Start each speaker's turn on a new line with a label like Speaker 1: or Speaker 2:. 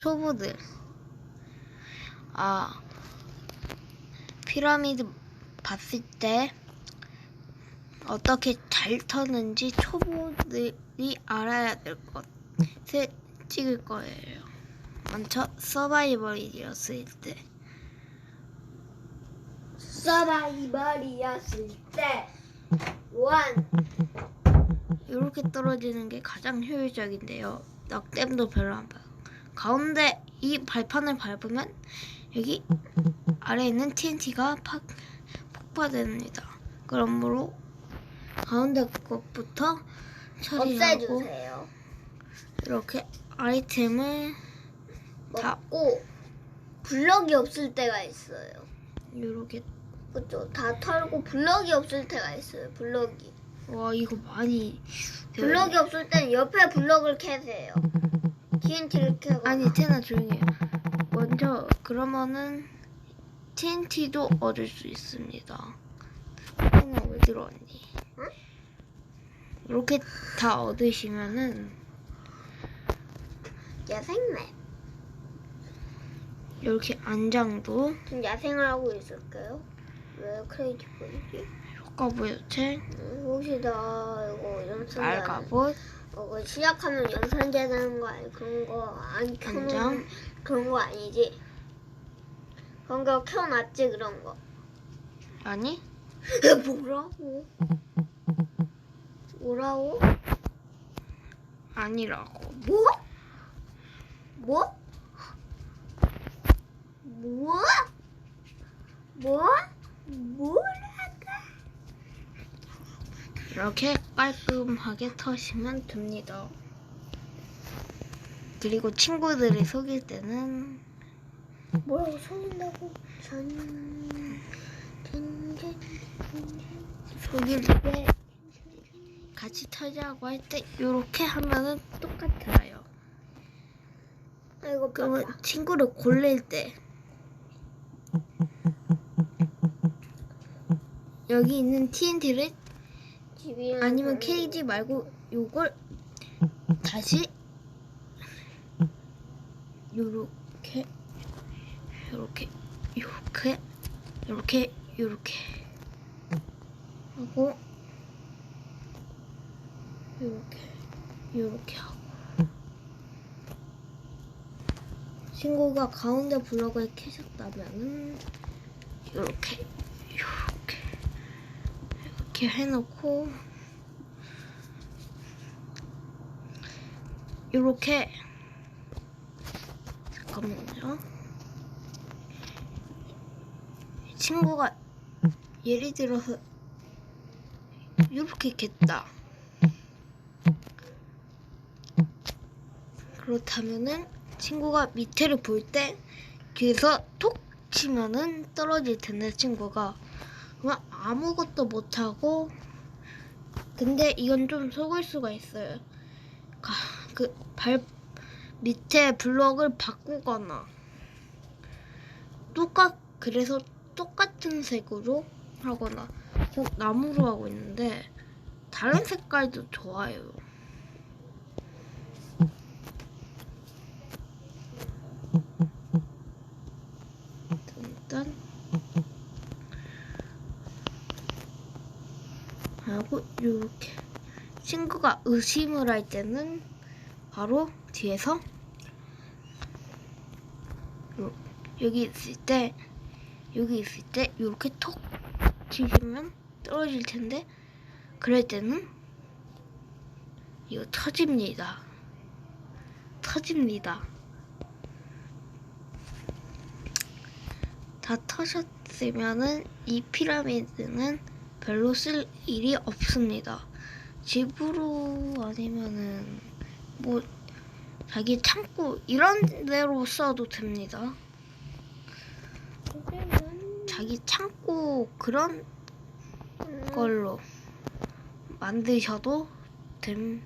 Speaker 1: 초보들. 아, 피라미드 봤을 때 어떻게 잘 터는지 초보들이 알아야 될 것을 찍을 거예요. 먼저 서바이벌이었을 때.
Speaker 2: 서바이벌이었을 때 원.
Speaker 1: 이렇게 떨어지는 게 가장 효율적인데요. 넉댐도 별로 안 봐요. 가운데 이 발판을 밟으면 여기 아래에 있는 TNT가 팍, 폭파됩니다. 그러므로 가운데 것부터 처리하고
Speaker 2: 없애주세요.
Speaker 1: 이렇게 아이템을 다
Speaker 2: 먹고 블럭이 없을 때가 있어요.
Speaker 1: 이렇게
Speaker 2: 그죠? 다 털고 블럭이 없을 때가 있어요. 블럭이.
Speaker 1: 와 이거 많이
Speaker 2: 블럭이 없을 때는 옆에 블럭을 캐세요. TNT를 캐고.
Speaker 1: 아니 테나 조용히 해. 먼저 그러면은 TNT도 얻을 수 있습니다. 테나 왜 들어왔니?
Speaker 2: 응?
Speaker 1: 이렇게 다 얻으시면은
Speaker 2: 야생맵.
Speaker 1: 이렇게 안장도
Speaker 2: 좀 야생을 하고 있을까요? 왜 크레이지 보이지?
Speaker 1: 효과부여체,
Speaker 2: 음, 혹시 나 이거 연습
Speaker 1: 알가봇,
Speaker 2: 어, 시작하면 연산제 되는 거 아니 그런 거안 켜놓은. 그런 거 아니지? 그런 거 켜놨지 그런 거.
Speaker 1: 아니
Speaker 2: 뭐라고? 뭐라고?
Speaker 1: 아니라고.
Speaker 2: 뭐? 뭐? 뭐? 뭐? 뭐라고?
Speaker 1: 이렇게 깔끔하게 터시면 됩니다. 그리고 친구들이 속일 때는
Speaker 2: 뭐라고 속인다고? 전... 전... 전...
Speaker 1: 속일 때 같이 터자고 할 때 이렇게 하면은 똑같아요.
Speaker 2: 아이고
Speaker 1: 그러면
Speaker 2: 깜짝
Speaker 1: 친구를 골릴 때 여기 있는 TNT를 아니면 케이지 말고 요걸 다시 요렇게 요렇게 요렇게 요렇게 요렇게 하고 요렇게 요렇게 하고. 친구가 가운데 블럭을 캐셨다면은 요렇게 이렇게 해놓고 이렇게 잠깐만요. 친구가 예를 들어서 이렇게 겠다. 그렇다면은 친구가 밑에를 볼때 뒤에서 톡 치면은 떨어질 텐데 친구가 아무것도 못하고 근데 이건 좀 속을 수가 있어요. 그 발 밑에 블럭을 바꾸거나 똑같 그래서 똑같은 색으로 하거나 저 나무로 하고 있는데 다른 색깔도 좋아요. 일단 하고 이렇게 친구가 의심을 할 때는 바로 뒤에서 요- 여기 있을 때 여기 있을 때 이렇게 톡 치시면 떨어질 텐데 그럴 때는 이거 터집니다. 터집니다. 다 터졌으면은 이 피라미드는 별로 쓸 일이 없습니다. 집으로 아니면은 뭐 자기 창고 이런 데로 써도 됩니다. 자기 창고 그런 걸로 만드셔도 됩니다.